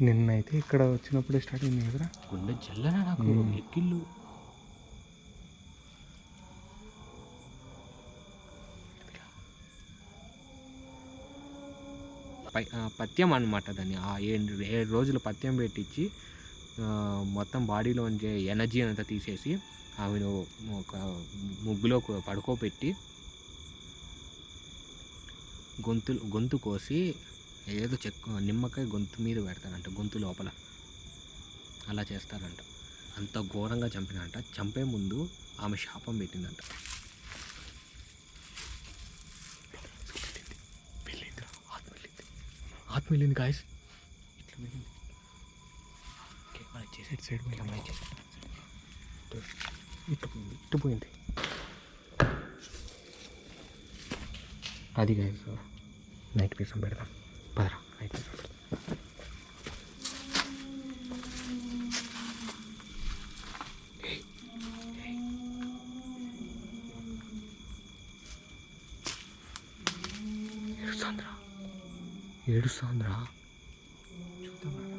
నిన్నైతే ఇక్కడ వచ్చినప్పుడే స్టార్ట్ అయింది కదా గుండె జల్లనా నాకు ఎక్కిళ్ళు. పత్యం అనమాట దాన్ని. ఆ ఏడు ఏడు రోజులు పత్యం పెట్టించి మొత్తం మొత్తం ఉండే ఎనర్జీ అంతా తీసేసి ఆమెను ఒక ముగ్గులో పడుకోబెట్టి గొంతు గొంతు కోసి ఏదో చెక్ నిమ్మకాయ గొంతు మీద పెడతారంట గొంతు లోపల. అలా చేస్తారంట. అంత ఘోరంగా చంపినంట చంపే ముందు ఆమె శాపం పెట్టిందంట. ఆత్మ వెళ్ళింది గాయస్ ఇట్లా వెళ్ళింది ఇటు సైడ్ కెమెరా ఇచ్చేసి ఇటు ఇటు పోయింది. అది కాదు నైట్ పీసం పెడదాం. పదరా నైట్ పీసం పెడదాం. ఏడుస్తాంద్రా. ఏడుస్తాంద్రా. చూద్దాం